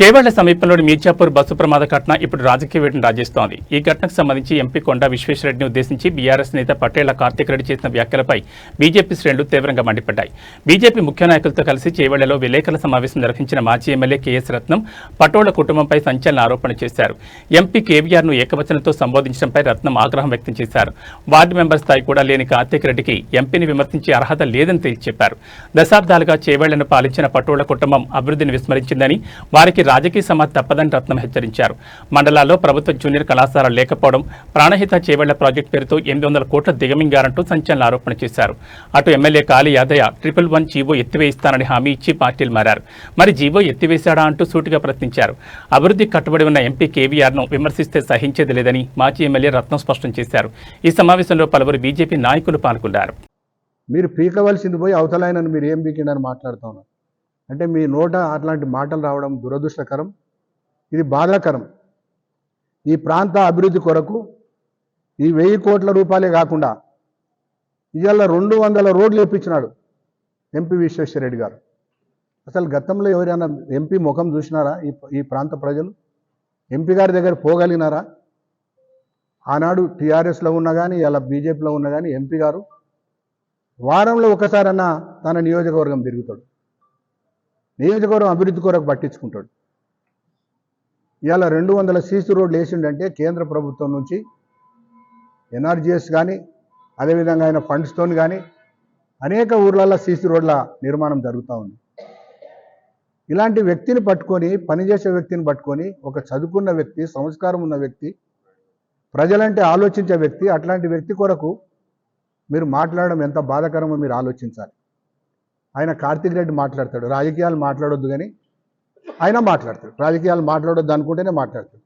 చేవాళ్ళ సమీపంలోని మీర్జాపూర్ బస్సు ప్రమాద ఘటన ఇప్పుడు రాజకీయ వేటను రాజేస్తోంది. ఈ ఘటనకు సంబంధించి ఎంపీ కొండా విశ్వేశ్వరరెడ్డిని ఉద్దేశించి బీఆర్ఎస్ నేత పటేళ్ళ కార్తీక్ రెడ్డి చేసిన వ్యాఖ్యలపై బీజేపీ శ్రేణులు తీవ్రంగా మండిపడ్డాయి. బీజేపీ ముఖ్య నాయకులతో కలిసి చేవాళ్ళలో విలేకరుల సమావేశం నిర్వహించిన మాజీ ఎమ్మెల్యే కేఎస్ రత్నం పటోళ్ళ కుటుంబంపై సంచలన ఆరోపణ చేశారు. ఎంపీ కేవీఆర్ను ఏకవచనంతో సంబోధించడంపై రత్నం ఆగ్రహం వ్యక్తం చేశారు. వార్డు మెంబర్ స్థాయి కూడా లేని కార్తీక్ రెడ్డికి ఎంపీని విమర్శించే అర్హత లేదని తేల్చి చెప్పారు. దశాబ్దాలుగా చేవాళ్ళను పాలించిన పటోళ్ళ కుటుంబం అభివృద్ధిని విస్మరించిందని వారికి రాజకీయ సమాధి తప్పదని రత్నం హెచ్చరించారు. మండలాల్లో ప్రభుత్వ జూనియర్ కళాశాల లేకపోవడం ప్రాణహిత చేవేళ్ళ ప్రాజెక్టు పేరుతో ఎనిమిది వందల కోట్ల దిగమింగారంటూ సంచలన ఆరోపణ చేశారు. అటు MLA Kali Yadaiah triple one GO ఎత్తివేయిస్తానని హామీ ఇచ్చి పార్టీలు మారారు. మరి జీవో ఎత్తివేశాడా అంటూ సూటిగా ప్రశ్నించారు. అభివృద్ధికి కట్టుబడి ఉన్న ఎంపీ కేవీఆర్ను విమర్శిస్తే సహించేది లేదని మాజీ ఎమ్మెల్యే రత్నం స్పష్టం చేశారు. ఈ సమావేశంలో పలువురు బీజేపీ నాయకులు పాల్గొన్నారు. మీరు పీకవలసింది పోయి అవతలైనను మీరు ఏం పీకిండని మాట్లాడుతున్నారు అంటే మీ నోట అట్లాంటి మాటలు రావడం దురదృష్టకరం. ఇది బాధాకరం. ఈ ప్రాంత అభివృద్ధి కొరకు ఈ వెయ్యి కోట్ల రూపాయలే కాకుండా ఇవాళ రెండు వందల రోడ్లు ఇప్పించినాడు ఎంపీ విశ్వేశ్వరరెడ్డి గారు. అసలు గతంలో ఎవరైనా ఎంపీ ముఖం చూసినారా ఈ ఈ ప్రాంత ప్రజలు? ఎంపీ గారి దగ్గర పోగలిగినారా? ఆనాడు టీఆర్ఎస్లో ఉన్నా కానీ ఇలా బీజేపీలో ఉన్నా కానీ ఎంపీ గారు వారంలో ఒకసారన్నా తన నియోజకవర్గం తిరుగుతాడు. నియోజకవర్గం అభివృద్ధి కొరకు పట్టించుకుంటాడు. ఇవాళ రెండు వందల సీసీ రోడ్లు వేసిండంటే కేంద్ర ప్రభుత్వం నుంచి ఎన్ఆర్జీఎస్ కానీ అదేవిధంగా ఆయన ఫండ్స్తో కానీ అనేక ఊర్లలో సీసీ రోడ్ల నిర్మాణం జరుగుతూ ఉంది. ఇలాంటి వ్యక్తిని పట్టుకొని పనిచేసే వ్యక్తిని పట్టుకొని ఒక చదువుకున్న వ్యక్తి సంస్కారం ఉన్న వ్యక్తి ప్రజలంటే ఆలోచించే వ్యక్తి అట్లాంటి వ్యక్తి కొరకు మీరు మాట్లాడడం ఎంత బాధాకరమో మీరు ఆలోచించాలి. ఆయన కార్తీక్ రెడ్డి మాట్లాడతాడు. రాజకీయాలు మాట్లాడొద్దు కానీ ఆయన మాట్లాడతాడు. రాజకీయాలు మాట్లాడొద్దు అనుకుంటేనే మాట్లాడతాడు.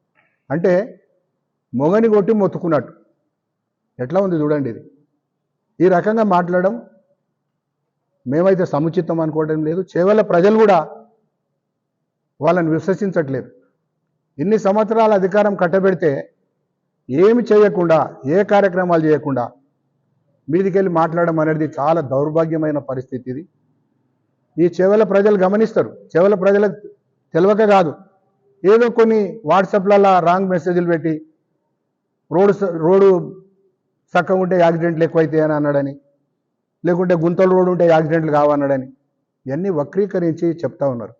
అంటే మొగని కొట్టి మొత్తుకున్నట్టు. ఎట్లా ఉంది చూడండి ఇది. ఈ రకంగా మాట్లాడడం మేమైతే సముచితం అనుకోవడం లేదు. చేవల ప్రజలు కూడా వాళ్ళని విశ్వసించట్లేదు. ఇన్ని సంవత్సరాల అధికారం కట్టబెడితే ఏమి చేయకుండా ఏ కార్యక్రమాలు చేయకుండా మీదికెళ్ళి మాట్లాడడం అనేది చాలా దౌర్భాగ్యమైన పరిస్థితి ఇది. ఈ చెవల ప్రజలు గమనిస్తారు. చెవల ప్రజలకు తెలియక కాదు. ఏదో కొన్ని వాట్సాప్లలో రాంగ్ మెసేజ్లు పెట్టి రోడ్డు స- రోడ్డు చక్కగా ఉంటే యాక్సిడెంట్లు ఎక్కువైతాయి అని అన్నాడని లేకుంటే గుంతలు రోడ్డు ఉంటే యాక్సిడెంట్లు కావన్నాడని ఇవన్నీ వక్రీకరించి చెప్తా ఉన్నారు.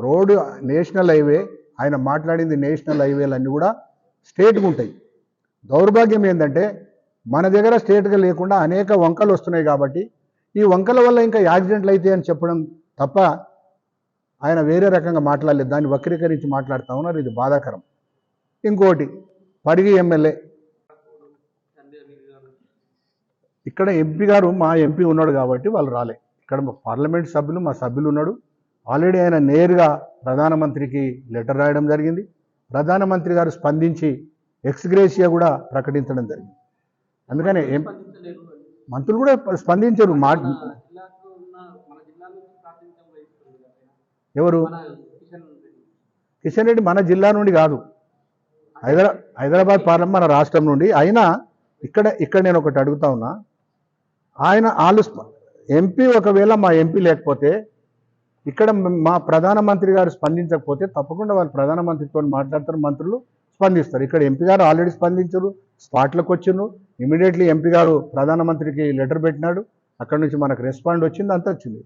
రోడ్డు నేషనల్ హైవే ఆయన మాట్లాడింది నేషనల్ హైవేలన్నీ కూడా స్టేట్గా ఉంటాయి. దౌర్భాగ్యం ఏంటంటే మన దగ్గర స్టేట్గా లేకుండా అనేక వంకలు వస్తున్నాయి కాబట్టి ఈ వంకల వల్ల ఇంకా యాక్సిడెంట్లు అయితే అని చెప్పడం తప్ప ఆయన వేరే రకంగా మాట్లాడలేదు. దాన్ని వక్రీకరించి మాట్లాడుతూ ఉన్నారు. ఇది బాధాకరం. ఇంకోటి పరిగి ఎమ్మెల్యే. ఇక్కడ ఎంపీ గారు మా ఎంపీ ఉన్నాడు కాబట్టి వాళ్ళు రాలే. ఇక్కడ మా పార్లమెంట్ సభ్యులు మా సభ్యులు ఉన్నాడు. ఆల్రెడీ ఆయన నేరుగా ప్రధానమంత్రికి లెటర్ రాయడం జరిగింది. ప్రధానమంత్రి గారు స్పందించి ఎక్స్గ్రేషియా కూడా ప్రకటించడం జరిగింది. అందుకనే ఎం మంత్రులు కూడా స్పందించరు. మా. ఎవరు? కిషన్ రెడ్డి. మన జిల్లా నుండి కాదు. హైదరా హైదరాబాద్ పార్లమెంట్ మన రాష్ట్రం నుండి. అయినా ఇక్కడ ఇక్కడ నేను ఒకటి అడుగుతా ఉన్నా. ఆయన వాళ్ళు స్ప- ఎంపీ ఒకవేళ మా ఎంపీ లేకపోతే ఇక్కడ మ- మా ప్రధానమంత్రి గారు స్పందించకపోతే తప్పకుండా వాళ్ళు ప్రధానమంత్రితో మాట్లాడతారు మంత్రులు స్పందిస్తారు. ఇక్కడ ఎంపీ గారు ఆల్రెడీ స్పందించారు స్పాట్లకు వచ్చిండ్రు. ఇమీడియట్లీ ఎంపీ గారు ప్రధానమంత్రికి లెటర్ పెట్టినాడు. అక్కడ నుంచి మనకు రెస్పాండ్ వచ్చింది అంతా వచ్చింది.